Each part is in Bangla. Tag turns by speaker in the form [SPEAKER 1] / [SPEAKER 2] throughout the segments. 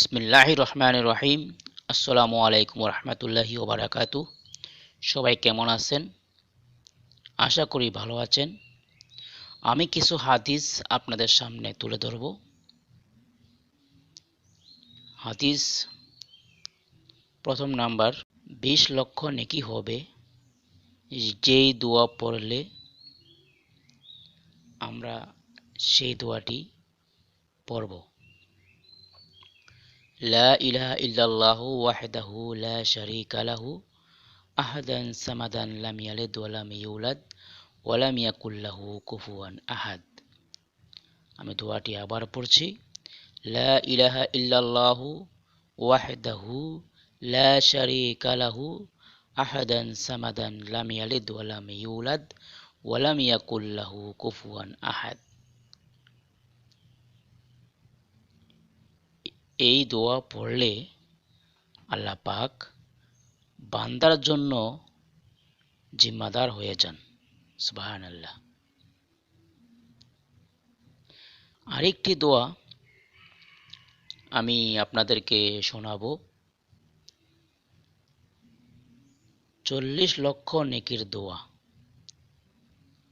[SPEAKER 1] বিসমিল্লাহ রহমান রহিম আসসালামু আলাইকুম রহমতুল্লাহি ওবরাকাতু সবাই কেমন আছেন? আশা করি ভালো আছেন। আমি কিছু হাদিস আপনাদের সামনে তুলে ধরব। হাদিস প্রথম নাম্বার, বিশ লক্ষ নেকি হবে। যেই দোয়া পড়লে আমরা সেই দোয়াটি পড়ব। لا إله إلا الله وحده لا شريك له أحدا سمدا لم يلد ولم يولد ولم يكن له كفوا أحد আমি দোয়াটি আবার পড়ছি লা ইলাহা ইল্লাল্লাহু ওয়াহদাহু লা শারীকা লাহু আহাদান সামাদান লাম ইয়ালিদ ওয়া লাম ইউলাদ ওয়া লাম ইয়াকুল লাহু কুফুয়ান আহাদ এই দোয়া পড়লে আল্লাহ পাক বান্দার জন্য জিম্মাদার হয়ে যান। সুবাহান আল্লাহ আরেকটি দোয়া আমি আপনাদেরকে শোনাবো। চল্লিশ লক্ষ নেকির দোয়া।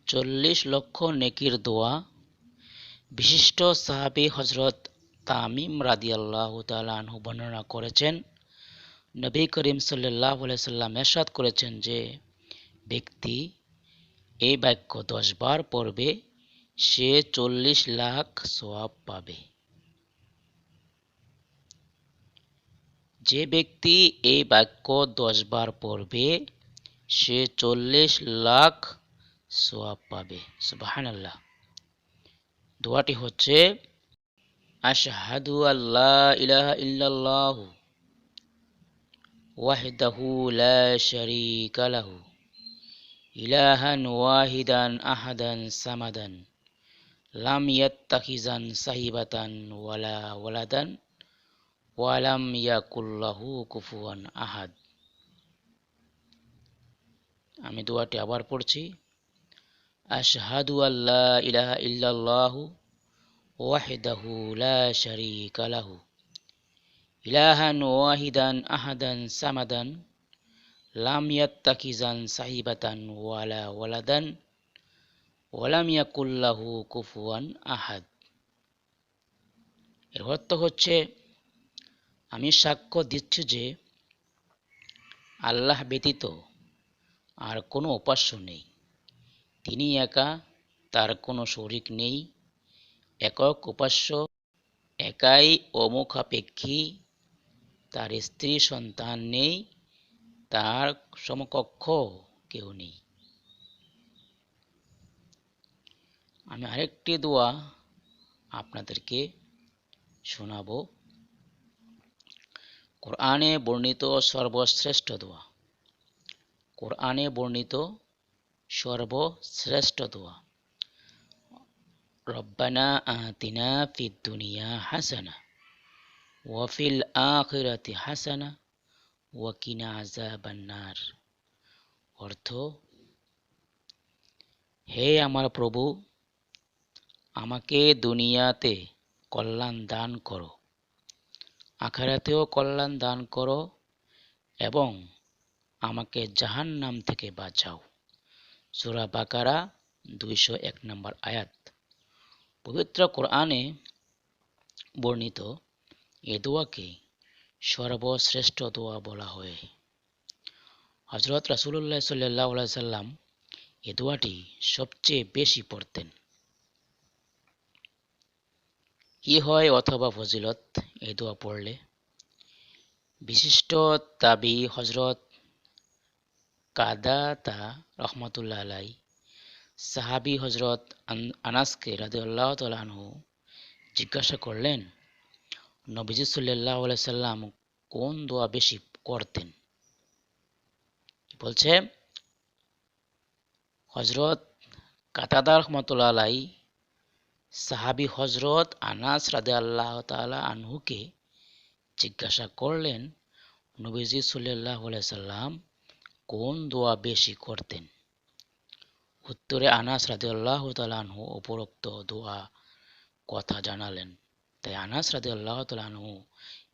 [SPEAKER 1] চল্লিশ লক্ষ নেকির দোয়া বিশিষ্ট সাহাবি হজরত তামিম রাদিয়াল্লাহ তালাহু বর্ণনা করেছেন, নবী করিম সাল্লাহ সাল্লাম এরশাদ করেছেন যে, ব্যক্তি এই বাক্য দশ বার পড়বে, সে চল্লিশ লাখ সোয়াব পাবে। যে ব্যক্তি এই বাক্য দশ বার পড়বে, সে চল্লিশ লাখ সোয়াব পাবে। আল্লাহ দোয়াটি হচ্ছে আশহাদু আল্লাহ ইলাহা ইল্লাল্লাহু ওয়াহদাহু লা শারীকা লাহু ইলাহান ওয়াহিদান আহাদান সামাদান লাম ইয়াত্তাখিজান সাহিবাতান ওয়ালা ওয়ালাদান ওয়ালাম ইয়াকুল্লাহু কুফুয়ান আহাদ আমি দোয়াটি আবার পড়ছি আশহাদু আল্লাহ ইলাহা ইল্লাল্লাহু وحده لا شريك له إلها واحدا أحدا سمدا لم يتخذا صاحبة ولا ولدا ولم يكن له كفوا أحد এর অর্থ হচ্ছে আমি সাক্ষ্য দিচ্ছি যে আল্লাহ ব্যতীত আর কোনো উপাস্য নেই তিনি একা তার কোনো শরিক নেই একক উপাস্য, একাই অমুখাপেক্ষী, তার স্ত্রী সন্তান নেই, তার সমকক্ষ কেউ নেই। আমি আরেকটি দোয়া আপনাদেরকে শোনাব। কোরআনে বর্ণিত সর্বশ্রেষ্ঠ দোয়া। কোরআনে বর্ণিত সর্বশ্রেষ্ঠ দোয়া। রব্বানা আতিনা ফিদ দুনিয়া হাসানা ওয়াফিল আখিরাতি হাসানা ওয়াকিনা আজা বান্নার অর্থ, হে আমার প্রভু, আমাকে দুনিয়াতে কল্যাণ দান করো, আখারাতেও কল্যাণ দান করো এবং আমাকে জাহান নাম থেকে বাঁচাও। সুরা বাকারা দুইশো এক নম্বর আয়াত। পবিত্র কোরআনে বর্ণিত এ দোয়াকে সর্বশ্রেষ্ঠ দোয়া বলা হয়। হজরত রাসুল্লাহ সাল্লাহ সাল্লাম এ দোয়াটি সবচেয়ে বেশি পড়তেন। কি হয় অথবা ফজিলত এ দোয়া পড়লে? বিশিষ্ট তাবি হজরত কাদাতা রহমতুল্লাহ আলাই সাহাবি হজরত আনাসকে রাদিউল্লাহ তালাহু জিজ্ঞাসা করলেন, নবীজি সাল্লাহ সাল্লাম কোন দোয়া বেশি করতেন? বলছে হজরত কাতাদার রহমতুল্লাহ আলাই সাহাবি হজরত আনাস রাদে আল্লাহ তালা আনহুকে জিজ্ঞাসা করলেন, নবীজি সাল্লাহ সাল্লাম কোন দোয়া বেশি করতেন? উত্তরে আনাস রাদিউল্লাহ তালানহু উপরোক্ত দোয়া কথা জানালেন। তাই আনাস রাদিউল্লাহ তালানহু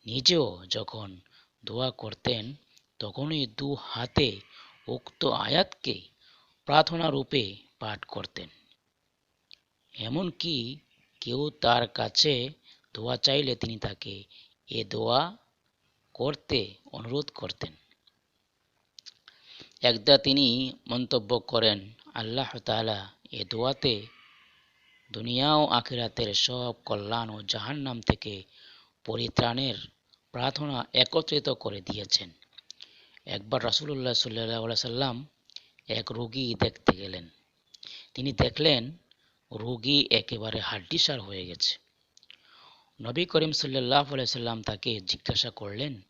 [SPEAKER 1] নিজেও যখন দোয়া করতেন, তখনই দু হাতে উক্ত আয়াতকে প্রার্থনা রূপে পাঠ করতেন। এমনকি কেউ তার কাছে দোয়া চাইলে তিনি তাকে এ দোয়া করতে অনুরোধ করতেন। একদা তিনি মন্তব্য করেন আল্লাহ তালা এ দোয়াতে দুনিয়া ও আখিরাতের সব কল্যাণ ও জাহান্নাম থেকে পরিত্রাণের প্রার্থনা একত্রিত করে দিয়েছেন। একবার রাসুল্লাহ সাল্লাহ সাল্লাম এক রোগী দেখতে গেলেন। তিনি দেখলেন, রোগী একেবারে হাড্ডিসার হয়ে গেছে। নবী করিম সাল্লাহ সাল্লাম তাকে জিজ্ঞাসা করলেন,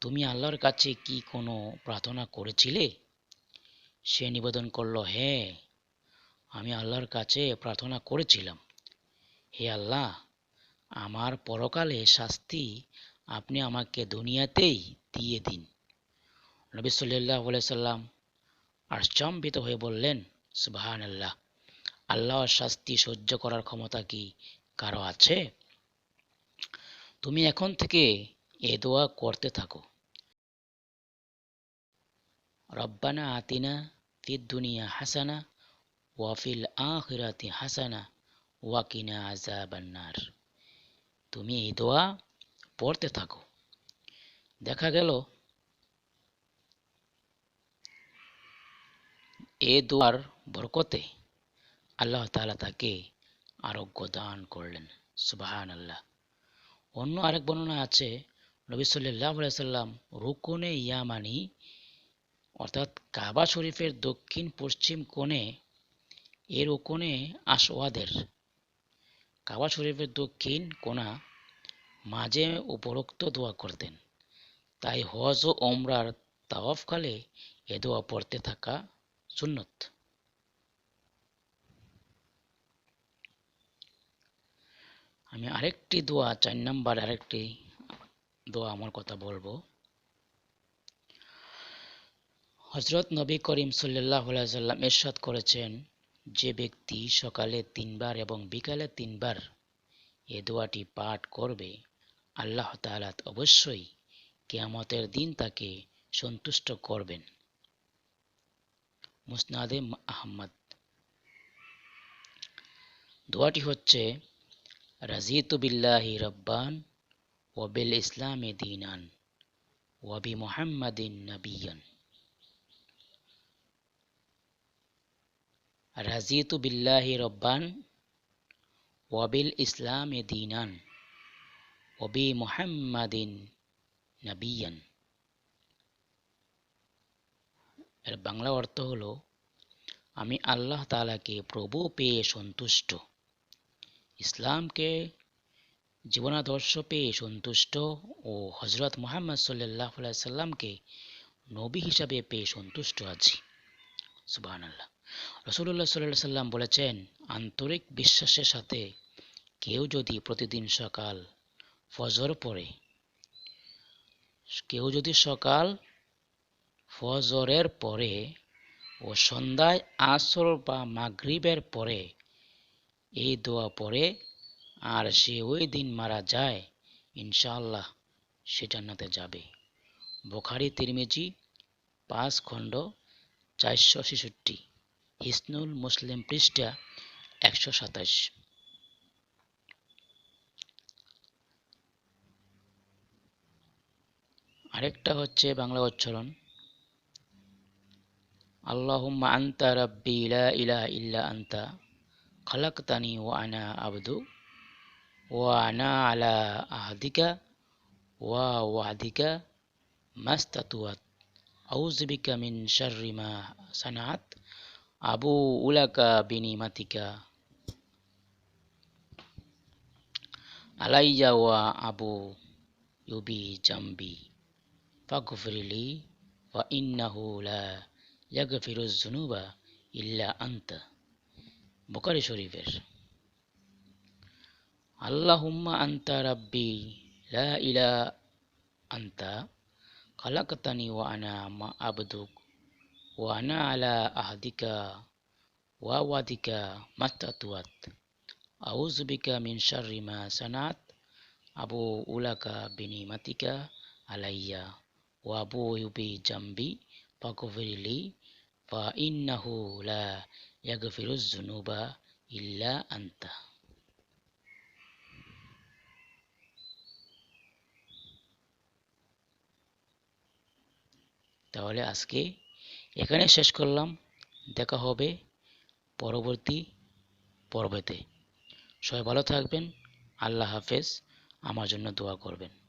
[SPEAKER 1] তুমি আল্লাহর কাছে কি কোনো প্রার্থনা করেছিলে? সে নিবেদন করল হ্যাঁ আমি আল্লাহর কাছে প্রার্থনা করেছিলাম। হে আল্লাহ, আমার পরকালে শাস্তি আপনি আমাকে দুনিয়াতেই দিয়ে দিন। নবী সাল্লাহ সাল্লাম আশ্চম্বিত হয়ে বললেন সুবাহান আল্লাহ আল্লাহর শাস্তি সহ্য করার ক্ষমতা কি কারও আছে? তুমি এখন থেকে এ দোয়া করতে থাকো। রব্বানা আতিনা ফিদ দুনিয়া হাসানা ওয়াফিল আখিরাতি হাসানা ওয়াকিনা আজাবান্নার তুমি এই দোয়া পড়তে থাকো। দেখা গেল। এ দোয়ার বরকতে আল্লাহ তালা তাকে আরোগ্য দান করলেন। সুবাহান আল্লাহ অন্য আরেক বর্ণনা আছে, নবী সাল্লাহ সাল্লাম, রুকুনে ইয়ামানি অর্থাৎ কাবা শরীফের দক্ষিণ পশ্চিম কোণে, এর ও কোণে আসওয়াদের। কাবা শরীফের দক্ষিণ কোণা মাঝে উপরোক্ত দোয়া করতেন। তাই হজ ও ওমরার তাওয়াফকালে এ দোয়া পড়তে থাকা সুন্নত। আমি আরেকটি দোয়া, চার নাম্বার আরেকটি দোয়া আমার কথা বলব। হজরত নবী করিম সাল্লাহ সাল্লাম এরশাদ করেছেন, যে ব্যক্তি সকালে তিনবার এবং বিকালে তিনবার এ দোয়াটি পাঠ করবে, আল্লাহ তালাত অবশ্যই কেয়ামতের দিন তাকে সন্তুষ্ট করবেন। মুসনাদে আহমদ। দোয়াটি হচ্ছে, রাজিতু বিল্লাহি রব্বান ওয়াবিল ইসলামে দিনান ওয়াবি মোহাম্মদিন নবিয়ান রাজিতু বিল্লাহি রব্বান ওয়াবিল ইসলামে দিনান ওবি মোহাম্মদিন নবিয়ান। এর বাংলা অর্থ হলো, আমি আল্লাহ তালাকে প্রভু পেয়ে সন্তুষ্ট, ইসলামকে জীবনাদর্শ পেয়ে সন্তুষ্ট ও হজরত মোহাম্মদ সাল্লাহ সাল্লামকে নবী হিসাবে পেয়ে সন্তুষ্ট আছি। সুবাহ আল্লাহ রসুল্লাহ সাল্লাহ সাল্লাম বলেছেন, আন্তরিক বিশ্বাসের সাথে কেউ যদি প্রতিদিন সকাল ফজর পড়ে, কেউ যদি সকাল ফজরের পরে ও সন্ধ্যায় আসর বা মাগরিবের পরে এই দোয়া পড়ে আর সে ওই দিন মারা যায়, ইনশাআল্লাহ সে জান্নাতে যাবে। বোখারি, তিরমিজি, পাঁচ খণ্ড, চারশো ছেষট্টি। হিসনুল মুসলিম পৃষ্ঠা একশো সাতাশ। আরেকটা হচ্ছে বাংলা উচ্চারণ। আল্লাহুম্মা আন্তা রাব্বি লা ইলাহা ইল্লা আন্তা, খালাকতানি ওয়া আনা আবদু, ওয়া আনা আলা আহদিকা, ওয়া ওয়াদিকা মাস্তাতুয়াত। আউযু বিকা মিন শাররি মা সানাত আবু উলাকা বিনিমাতিকা আলাইয়া ওয়া আবু ইউবি জাম্বি ফাগফিরলি ওয়া ইন্নাহু লা ইয়াগফিরুজ যুনুবা ইল্লা আনতা বুখারী শরীফের আল্লাহুম্মা আনতা রাব্বি লা ইলাহা আনতা খালাকতানি ওয়া আনা মা আবদুক ওয়া আনা আলা আহদিকা ওয়া ওয়াদিকা মাস্তাতুয়াত আউযু বিকা মিন শাররি মা সানাত আবু উলাকা বিনিমাতিকা আলাইয়া ও আবু ইউবি জাম্বি পাকফিরলি ফা ইন্নাহু লা ইয়াগফিরুজ জুনুবা ইল্লা আন্তা তাহলে আজকে এখানে শেষ করলাম। দেখা হবে পরবর্তী পর্বেতে। সবাই ভালো থাকবেন। আল্লাহ হাফেজ। আমার জন্য দোয়া করবেন।